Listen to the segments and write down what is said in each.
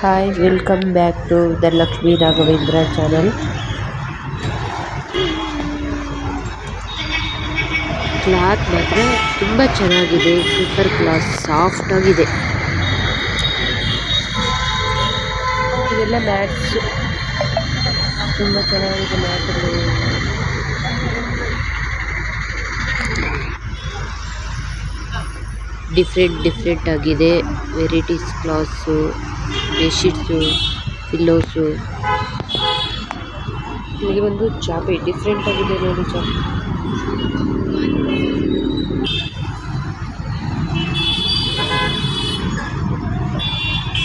Hi welcome back to the Lakshmi Raghavendra channel cloth ಮಾತ್ರ ತುಂಬ ಚೆನ್ನಾಗಿದೆ ಸೂಪರ್ ಕ್ಲಾತ್ ಸಾಫ್ಟ್ ಆಗಿದೆ. ಇದೆಲ್ಲ ಮ್ಯಾಟ್ಸ್. ತುಂಬ ಚೆನ್ನಾಗಿದೆ ಮ್ಯಾಟ್ಗಳು ಡಿಫ್ರೆಂಟ್ ಡಿಫ್ರೆಂಟ್ ಆಗಿದೆ ವೆರೈಟೀಸ್ ಕ್ಲಾತ್ಸು ಬೆಡ್ಶೀಟ್ಸು ಪಿಲ್ಲೋಸು ಇಲ್ಲಿ ಒಂದು ಚಾಪೆ ಡಿಫ್ರೆಂಟ್ ಆಗಿದೆ ನೋಡಿ ಚಾಪೆ.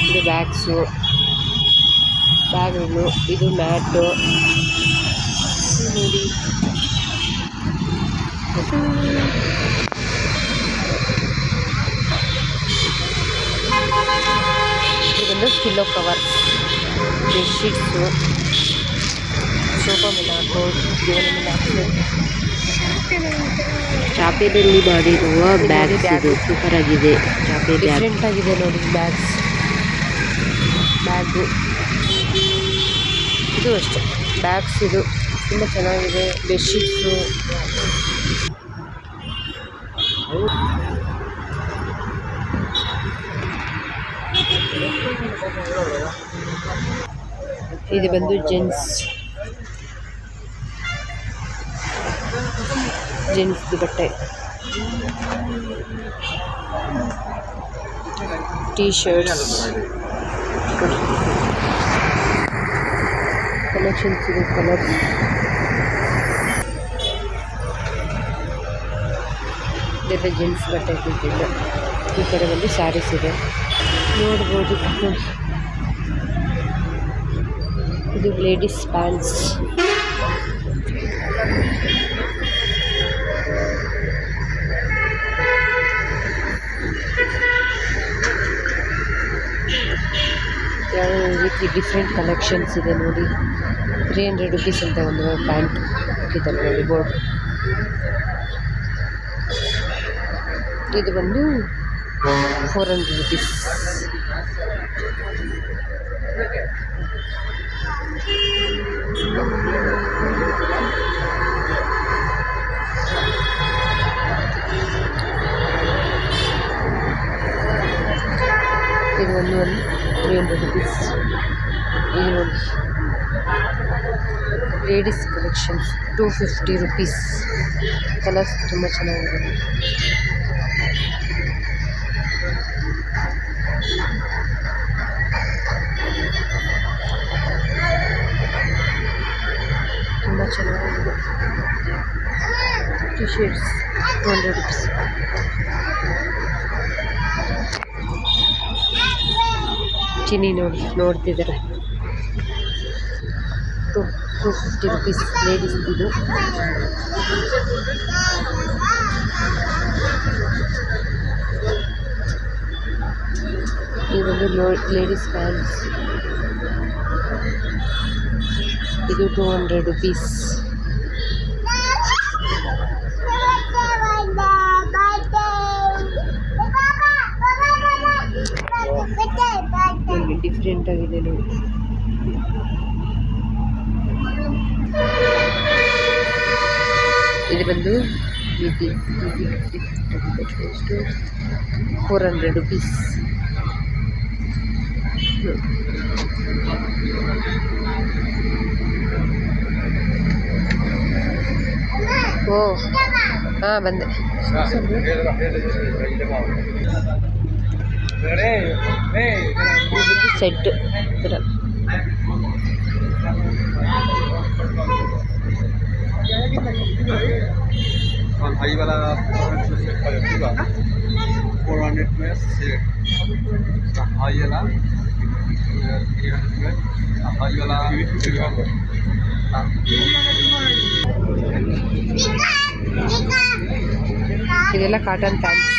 ಇದು ಬ್ಯಾಗ್ಸು. ಬ್ಯಾಗ್ಗಳು ಇದು ಮ್ಯಾಟು. ನೋಡಿ. ಇದು ಬಂದು ಪಿಲ್ಲೋ ಕವರ್ ಬೆಡ್ಶೀಟ್ಸು ಸೋಫಾ ಮಿಲಾಕು ದೇವರ ಮೇಲೆ ಹಾಕೋದು ಚಾಪೆಯಲ್ಲಿ ಮಾಡಿರುವ ಬ್ಯಾಗ್ಸ್ ಇದು. ಸೂಪರ್ ಆಗಿದೆ. ಚಾಪೆ ಡಿಫ್ರೆಂಟ್ ಆಗಿದೆ ನೋಡಿ ಬ್ಯಾಗ್ಸ್ ಬ್ಯಾಗು ಇದು ಅಷ್ಟೆ. ಬ್ಯಾಗ್ಸ್ ಇದು. ತುಂಬ ಚೆನ್ನಾಗಿದೆ. ಬೆಡ್ಶೀಟ್ಸು ಇದು ಬಂದು ಜೆಂಟ್ಸ್ ಜೆಂಟ್ಸ್ ಬಟ್ಟೆ. ಟೀ ಶರ್ಟ್ ಕಲೆಕ್ಷನ್ಸ್ ಇದೆ ಕಲರ್ ಇದೆ ಜೆಂಟ್ಸ್ ಬಟ್ಟೆ ಕೂತಿದ್ದೆ ಈ ಕಡೆ ಬಂದು ಸ್ಯಾರೀಸ್ ಇದೆ. ನೋಡ್ಬೋದು. ಇದು ಲೇಡೀಸ್ ಪ್ಯಾಂಟ್ಸ್. ಯಾವ ರೀತಿ ಡಿಫ್ರೆಂಟ್ ಕಲೆಕ್ಷನ್ಸ್ ಇದೆ ನೋಡಿ. ತ್ರೀ ಹಂಡ್ರೆಡ್ ರುಪೀಸ್ ಅಂತ ಒಂದು ಪ್ಯಾಂಟ್ ಹಾಕಿದ್ದಾರೆ ನೋಡಿ, ಬೋರ್ಡ್. ಇದು ಬಂದು ಫೋರ್ ಹಂಡ್ರೆಡ್ ರುಪೀಸ್ ಇದು ಒಂದು ಒಂದು ತ್ರೀ ಹಂಡ್ರೆಡ್ ರುಪೀಸ್ ಇದು ನೋಡಿ ladies collections two fifty rupees colours ತುಂಬ ಚೆನ್ನಾಗಿದೆ ತುಂಬ ಚೆನ್ನಾಗಿದೆ. T shirts two hundred rupees Chinni ನೋಡಿ, ನೋಡ್ತಿದ್ದಾರೆ? Two two fifty rupees ladies ಇದು. ಇದೊಂದು ಲೇಡೀಸ್ ಪ್ಯಾಂಟ್ಸ್ ಇದು ಟೂ ಹಂಡ್ರೆಡ್ ರುಪೀಸ್ ಡಿಫ್ರೆಂಟ್ ಆಗಿದೆ ನೋಡಿ ಇದು ಬಂದು ಇದು ಎಷ್ಟು ಫೋರ್ ಹಂಡ್ರೆಡ್ ರುಪೀಸ್ ಓ ಹಾಂ ಬಂದೆ ಸೆಟ್ ಥರ और हाई वाला फोर हंड्रेड में सेट हाई वाला थ्री हंड्रेड में हाई वाला ಇದೆಲ್ಲ ಕಾಟನ್ ಪ್ಯಾಂಟ್ಸ್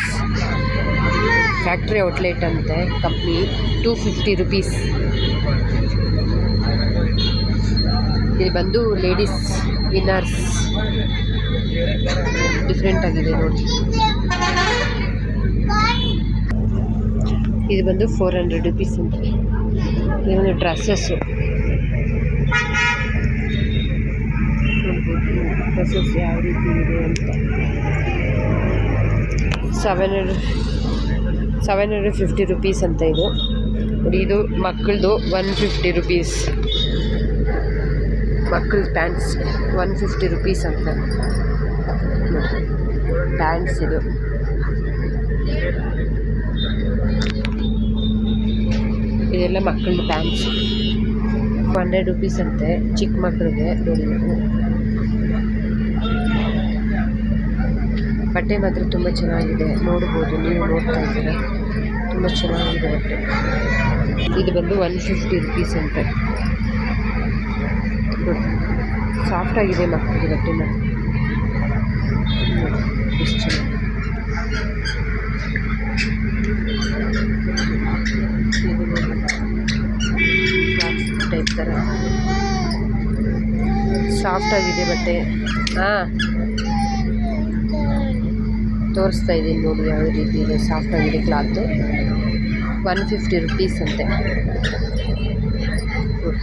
ಫ್ಯಾಕ್ಟ್ರಿ ಔಟ್ಲೆಟ್ ಅಂತೆ ಕಂಪ್ನಿ ಟೂ ಫಿಫ್ಟಿ ರುಪೀಸ್ ಇಲ್ಲಿ ಬಂದು ಲೇಡೀಸ್ ವಿನ್ನರ್ಸ್ ಡಿಫ್ರೆಂಟ್ ಆಗಿದೆ ನೋಡಿ. ಇದು ಬಂದು ಫೋರ್ ಹಂಡ್ರೆಡ್ ರುಪೀಸ್ ಅಂತ. ಇದೊಂದು ಡ್ರೆಸ್ಸಸ್ಸು ಡ್ರೆಸ್ಸಸ್ ಯಾವ ರೀತಿ ಇದೆ ಅಂತ seven hundred seven hundred fifty rupees ಅಂತ ಇದು. ನೋಡಿ ಇದು ಮಕ್ಕಳದು ಒನ್ ಫಿಫ್ಟಿ ರುಪೀಸ್. ಮಕ್ಕಳ ಪ್ಯಾಂಟ್ಸ್ ಒನ್ ಫಿಫ್ಟಿ ರುಪೀಸ್ ಅಂತ. ಪ್ಯಾಂಟ್ಸ್ ಇದು. ಇದೆಲ್ಲ ಮಕ್ಕಳ ಪ್ಯಾಂಟ್ಸ್. ಹಂಡ್ರೆಡ್ ರುಪೀಸ್ ಅಂತೆ ಚಿಕ್ಕ ಮಕ್ಕಳಿಗೆ ನೋಡಿ ಬಟ್ಟೆ ಮಾತ್ರ ತುಂಬ ಚೆನ್ನಾಗಿದೆ. ನೋಡ್ಬೋದು, ನೀವು ನೋಡ್ತಾ ಇದ್ದೀರಾ? ತುಂಬ ಚೆನ್ನಾಗಿದೆ ಬಟ್ಟೆ. ಇದು ಬಂದು ಒನ್ ಫಿಫ್ಟಿ ರುಪೀಸ್ ಅಂತೆ. ಸಾಫ್ಟ್ ಆಗಿದೆ ಮಕ್ಕಳಿಗೆ ಬಟ್ಟೆ ಎಷ್ಟು ಫ್ರಾಕ್ಸ್ ಟೈಪ್ ಥರ ಸಾಫ್ಟ್ ಆಗಿದೆ ಬಟ್ಟೆ. ಹಾಂ. ತೋರಿಸ್ತಾ ಇದ್ದೀನಿ ನೋಡಿ ಯಾವ ರೀತಿ ಇದೆ. ಸಾಫ್ಟ್ ಆಗಿದೆ ಕ್ಲಾತು ಒನ್ ಫಿಫ್ಟಿ ರುಪೀಸ್ ಅಂತೆ. ನೋಡಿ.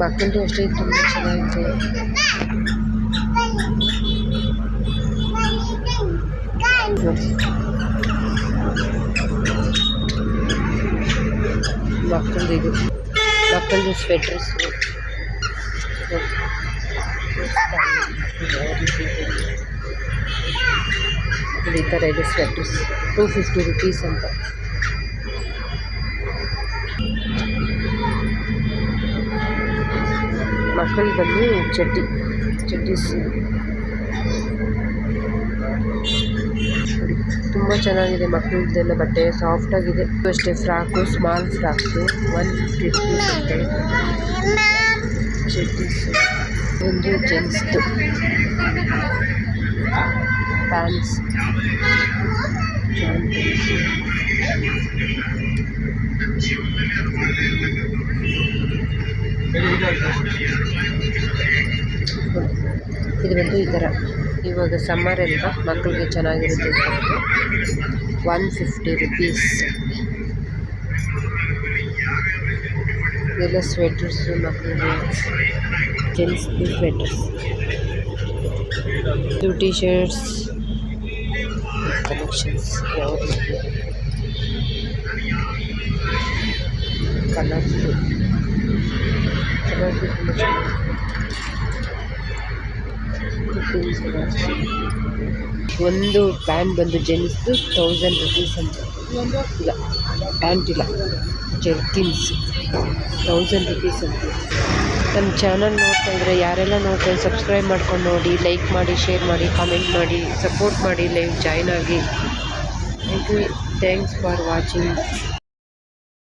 ಮಕ್ಕಳದು ಅಷ್ಟೇ ತುಂಬ ಚೆನ್ನಾಗಿದೆ. ನೋಡಿ. ಮಕ್ಕಳದು ಇದು ಮಕ್ಕಳದು ಸ್ವೆಟ್ರಸ್ ಈ ಥರ ಇದೆ ಸ್ವೆಟ್ರಸ್ ಟೂ ಫಿಫ್ಟಿ ರುಪೀಸ್ ಅಂತ ಮಕ್ಕಳು ಬಂದು ಚಡ್ಡಿ ಚಡ್ಡೀಸ್ ತುಂಬ ಚೆನ್ನಾಗಿದೆ ಮಕ್ಕಳದ್ದೆಲ್ಲ ಬಟ್ಟೆ ಸಾಫ್ಟ್ ಆಗಿದೆ. ಅಷ್ಟೇ frock small frocks one fifty rupees ಅಂತೆ ಚಡ್ಡೀಸ್ ಒಂದು ಜೆಂಟ್ಸ್ದು ಪ್ಯಾಂಟ್ಸ್ ಇದು ಬಂದು ಈ ಥರ ಇವಾಗ ಸಮ್ಮರ್ ಅಲ್ವಾ ಮಕ್ಕಳಿಗೆ ಚೆನ್ನಾಗಿರುತ್ತೆ ಒನ್ ಫಿಫ್ಟಿ ರುಪೀಸ್ ಎಲ್ಲ ಸ್ವೆಟರ್ಸು ಮಕ್ಕಳಿಗೆ ಜೆಂಟ್ಸ್ ಸ್ವೆಟರ್ಸ್ ಇದು ಟಿ ಶರ್ಟ್ಸ್ ಕಲೆಕ್ಷನ್ಸ್ ಯಾವ ರೀತಿ ಕಲರ್ಸು ಕಲರ್ಸು ಒಂದು ಪ್ಯಾಂಟ್ ಬಂದು ಜೆಂಟ್ಸ್ದು ತೌಸಂಡ್ ರುಪೀಸ್ ಅಂತ. ಇಲ್ಲ ಪ್ಯಾಂಟ್ ಇಲ್ಲ ಜರ್ಕಿನ್ಸ್ ತೌಸಂಡ್ ರುಪೀಸ್ ಅಂತ. ನಮ್ಮ ಚಾನಲ್ ನೋಡ್ತಾ ಇದ್ರೆ ಯಾರೆಲ್ಲ ನೋಡ್ತಾರೆ ಸಬ್ಸ್ಕ್ರೈಬ್ ಮಾಡ್ಕೊಂಡು ನೋಡಿ ಲೈಕ್ ಮಾಡಿ ಶೇರ್ ಮಾಡಿ ಕಾಮೆಂಟ್ ಮಾಡಿ ಸಪೋರ್ಟ್ ಮಾಡಿ ಲೈವ್ ಜಾಯ್ನ್ ಆಗಿ. Thank you thanks for watching